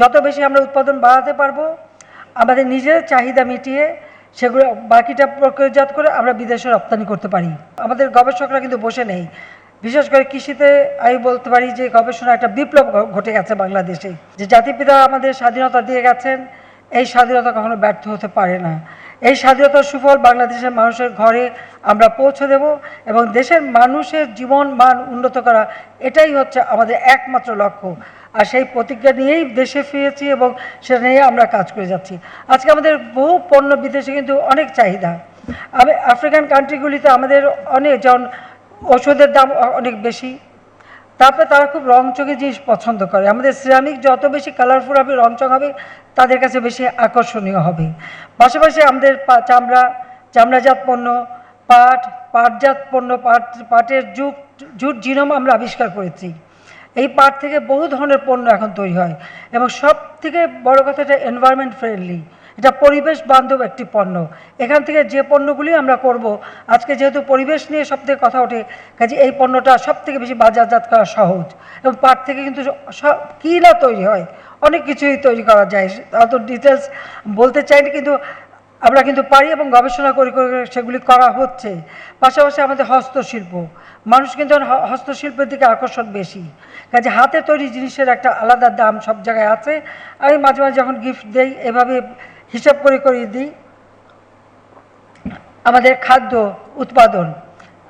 যত বেশি আমরা উৎপাদন বাড়াতে পারব, আমাদের নিজের চাহিদা মিটিয়ে সেগুলো বাকিটা প্রক্রিয়াজাত করে আমরা বিদেশে রপ্তানি করতে পারি। আমাদের গবেষকরা কিন্তু বসে নেই। বিশেষ করে কৃষিতে আমি বলতে পারি যে গবেষণা একটা বিপ্লব ঘটে গেছে বাংলাদেশে। যে জাতিপিতা আমাদের স্বাধীনতা দিয়ে গেছেন, এই স্বাধীনতা কখনো ব্যর্থ হতে পারে না। এই স্বাধীনতার সুফল বাংলাদেশের মানুষের ঘরে আমরা পৌঁছে দেব এবং দেশের মানুষের জীবন মান উন্নত করা, এটাই হচ্ছে আমাদের একমাত্র লক্ষ্য। আর সেই প্রতিজ্ঞা নিয়েই দেশে ফিরেছি এবং সেটা নিয়ে আমরা কাজ করে যাচ্ছি। আজকে আমাদের বহু পণ্য বিদেশে কিন্তু অনেক চাহিদা। আমি আফ্রিকান কান্ট্রিগুলিতে আমাদের অনেক যেমন ওষুধের দাম অনেক বেশি। তারপরে তারা খুব রংচঙে জিনিস পছন্দ করে। আমাদের সিরামিক যত বেশি কালারফুল হবে রংচং হবে, তাদের কাছে বেশি আকর্ষণীয় হবে। পাশাপাশি আমাদের চামড়া, চামড়াজাত পণ্য, পাট, পাটজাত পণ্য, পাট, পাটের জুট জুট জিনোম আমরা আবিষ্কার করেছি। এই পাট থেকে বহু ধরনের পণ্য এখন তৈরি হয় এবং সব থেকে বড় কথা এটা এনভায়রনমেন্ট ফ্রেন্ডলি এটা পরিবেশ বান্ধব একটি পণ্য। এখান থেকে যে পণ্যগুলি আমরা করব, আজকে যেহেতু পরিবেশ নিয়ে সব থেকে কথা ওঠে, কাজে এই পণ্যটা সব থেকে বেশি বাজারজাত করা সহজ এবং পাট থেকে কিন্তু সব কী না তৈরি হয়, অনেক কিছুই তৈরি করা যায়। অত ডিটেলস বলতে চাই না কিন্তু আমরা কিন্তু পারি এবং গবেষণা করে করে সেগুলি করা হচ্ছে। পাশাপাশি আমাদের হস্তশিল্প। মানুষ কিন্তু হস্তশিল্পের দিকে আকর্ষণ বেশি। কাজে হাতে তৈরি জিনিসের একটা আলাদা দাম সব জায়গায় আছে। আমি মাঝে মাঝে যখন গিফট দেই, এভাবে হিসাব করে করে দিই। আমাদের খাদ্য উৎপাদন।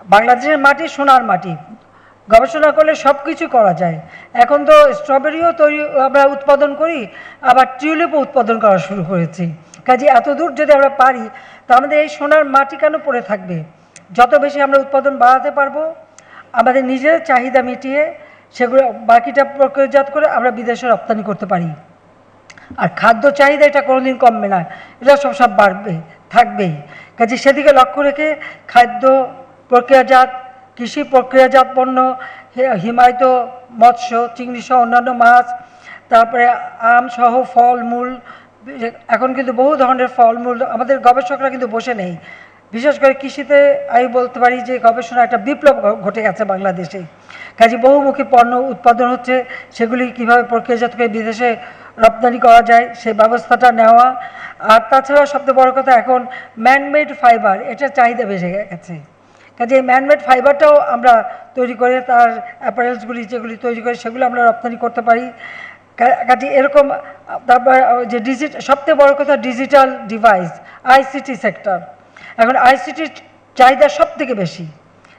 বাংলাদেশের মাটি, সোনার মাটি। গবেষণা করলে সব কিছু করা যায়। এখন তো স্ট্রবেরিও তৈরি, আমরা উৎপাদন করি, আবার টিউলিপও উৎপাদন করা শুরু করেছি। কাজে এত দূর যদি আমরা পারি তা আমাদের এই সোনার মাটি কেন পড়ে থাকবে? যত বেশি আমরা উৎপাদন বাড়াতে পারব, আমাদের নিজেদের চাহিদা মিটিয়ে সেগুলো, বাকিটা প্রক্রিয়াজাত করে আমরা বিদেশে রপ্তানি করতে পারি। আর খাদ্য চাহিদা এটা কোনোদিন কমবে না, এটা সব সব বাড়বে, থাকবেই। কাজে সেদিকে লক্ষ্য রেখে খাদ্য প্রক্রিয়াজাত, কৃষি প্রক্রিয়াজাত পণ্য হিমায়িত মৎস্য, চিংড়ি সহ অন্যান্য মাছ, তারপরে আম সহ ফলমূল এখন কিন্তু বহু ধরনের ফলমূল, আমাদের গবেষকরা কিন্তু বসে নেই। বিশেষ করে কৃষিতে আমি বলতে পারি যে গবেষণা একটা বিপ্লব ঘটে গেছে বাংলাদেশে। কাজে বহুমুখী পণ্য উৎপাদন হচ্ছে, সেগুলি কীভাবে প্রক্রিয়াজাত করে বিদেশে রপ্তানি করা যায় সেই ব্যবস্থাটা নেওয়া। আর তাছাড়া সবচেয়ে বড় কথা এখন ম্যানমেড ফাইবার এটার চাহিদা বেড়ে গেছে। কাজে এই ম্যানমেড ফাইবারটাও আমরা তৈরি করে, তার অ্যাপারেলসগুলি যেগুলি তৈরি করে, সেগুলো আমরা রপ্তানি করতে পারি। কাজে এরকম, তারপর যে ডিজিট সবচেয়ে বড় কথা ডিজিটাল ডিভাইস, আইসিটি সেক্টর। এখন আইসিটির চাহিদা সব থেকে বেশি।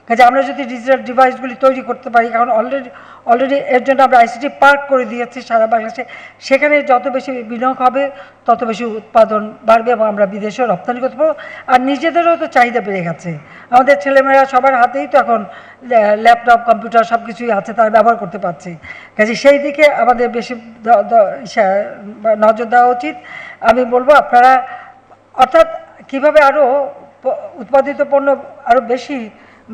কাজে আমরা যদি ডিজিটাল ডিভাইসগুলি তৈরি করতে পারি কারণ অলরেডি অলরেডি এর জন্য আমরা আইসিটি পার্ক করে দিয়েছি সারা বাংলাদেশে। সেখানে যত বেশি বিনিয়োগ হবে, তত বেশি উৎপাদন বাড়বে এবং আমরা বিদেশেও রপ্তানি করতে পারব। আর নিজেদেরও তো চাহিদা বেড়ে গেছে। আমাদের ছেলেমেয়েরা সবার হাতেই তো এখন ল্যাপটপ কম্পিউটার সব কিছুই আছে, তারা ব্যবহার করতে পারছে। কাজে সেই দিকে আমাদের বেশি নজর দেওয়া উচিত। আমি বলব আপনারা, অর্থাৎ কীভাবে আরও উৎপাদিত পণ্য আরও বেশি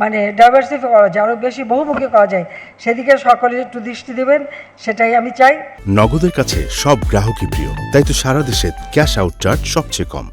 মানে ডাইভার্সিফাই করা যায় আরও বেশি বহুমুখী করা যায়, সেদিকে সকলে একটু দৃষ্টি দেবেন, সেটাই আমি চাই। নগদের কাছে সব গ্রাহকই প্রিয়, তাই তো সারা দেশে ক্যাশ আউট চার্জ সবচেয়ে কম।